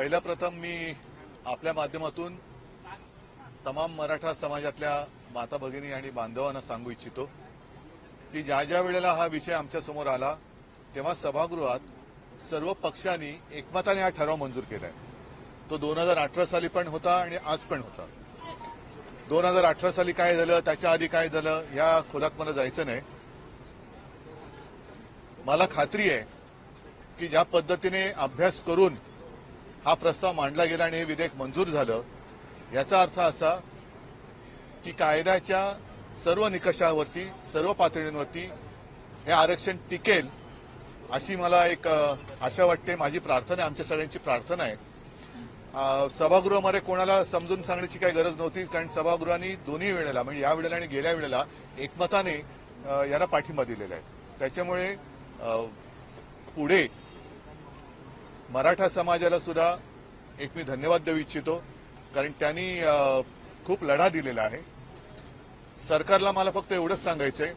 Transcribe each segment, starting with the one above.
पहिल्या प्रथम मी आपल्या माध्यमातून तमाम मराठा समाजातल्या माता भगिनी आणि बांधवांना सांगू इच्छितो की ज्या ज्या वेळेला हा विषय आमच्यासमोर आला तेव्हा सभागृहात सर्व पक्षांनी एकमताने हा ठराव मंजूर केलाय. तो दोन हजार अठरा साली पण होता आणि आज पण होता. दोन हजार अठरा साली काय झालं त्याच्या आधी काय झालं या खोलात मला जायचं नाही. मला खात्री आहे की ज्या पद्धतीने अभ्यास करून हा प्रस्ताव मांडला गेला आणि हे विधेयक मंजूर झालं याचा अर्थ असा की कायद्याच्या सर्व निकषावरती सर्व पातळींवरती हे आरक्षण टिकेल अशी मला एक आशा वाटते. माझी प्रार्थना आहे आमच्या सगळ्यांची प्रार्थना आहे. सभागृहामध्ये कोणाला समजून सांगण्याची काही गरज नव्हती कारण सभागृहाने दोन्ही वेळेला म्हणजे या वेळेला आणि गेल्या वेळेला एकमताने याला पाठिंबा दिलेला आहे. त्याच्यामुळे पुढे मराठा समाजाला सुद्धा एक मी धन्यवाद देऊ इच्छितो कारण त्यांनी खूप लढा दिलेला आहे. सरकारला मला फक्त एवढंच सांगायचंय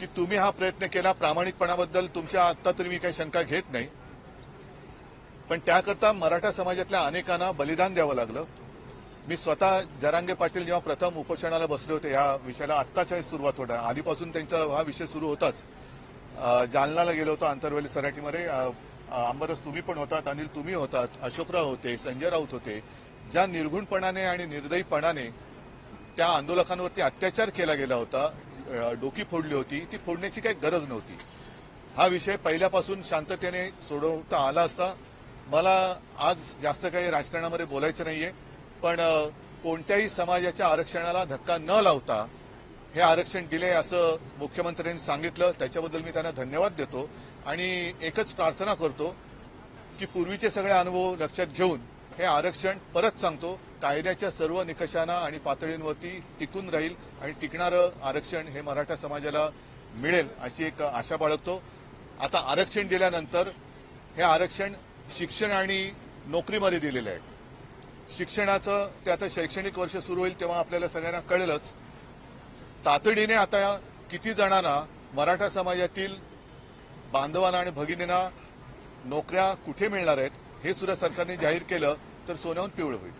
की तुम्ही हा प्रयत्न केला प्रामाणिकपणाबद्दल तुमच्या आत्ता तरी मी काही शंका घेत नाही. पण त्याकरता मराठा समाजातल्या अनेकांना बलिदान द्यावं लागलं. मी स्वतः जरांगे पाटील जेव्हा प्रथम उपोषणाला बसले होते या विषयाला आत्ताच्या सुरुवात होता आधीपासून त्यांचा हा विषय सुरू होताच. जालनाला गेलो होतो आंतरवेली सराठीमध्ये अंबरस तुम्ही पण होतात अनिल तुम्ही होतात अशोकराव होते संजय राऊत होते ज्या निर्घुणपणाने आणि निर्दयीपणाने त्या आंदोलकांवरती अत्याचार केला गेला होता डोकी फोडली होती ती फोडण्याची काही गरज नव्हती. हा विषय पहिल्यापासून शांततेने सोडवता आला असता मला आज जास्त काही राजकारणामध्ये बोलायचं नाहीये पण कोणत्याही समाजाच्या आरक्षणाला धक्का न लावता हे आरक्षण दिले असं मुख्यमंत्र्यांनी सांगितलं. त्याच्याबद्दल मी त्यांना धन्यवाद देतो. आणि एकच प्रार्थना करतो की पूर्वीचे सगळे अनुभव लक्षात घेऊन हे आरक्षण परत सांगतो. कायद्याच्या सर्व निकषांना आणि पातळींवरती टिकून राहील आणि टिकणारं आरक्षण हे मराठा समाजाला मिळेल अशी एक आशा बाळगतो. आता आरक्षण दिल्यानंतर हे आरक्षण शिक्षण आणि नोकरीमध्ये दिलेलं आहे. शिक्षणाचं ते आता शैक्षणिक वर्ष सुरू होईल तेव्हा आपल्याला सगळ्यांना कळेलच. तातडीने आता किती जणांना मराठा समाजातील बांधवांना आणि भगिनींना नोकऱ्या कुठे मिळणार आहेत हे सुद्धा सरकारने जाहीर केलं तर सोन्याहून पिवळं होईल.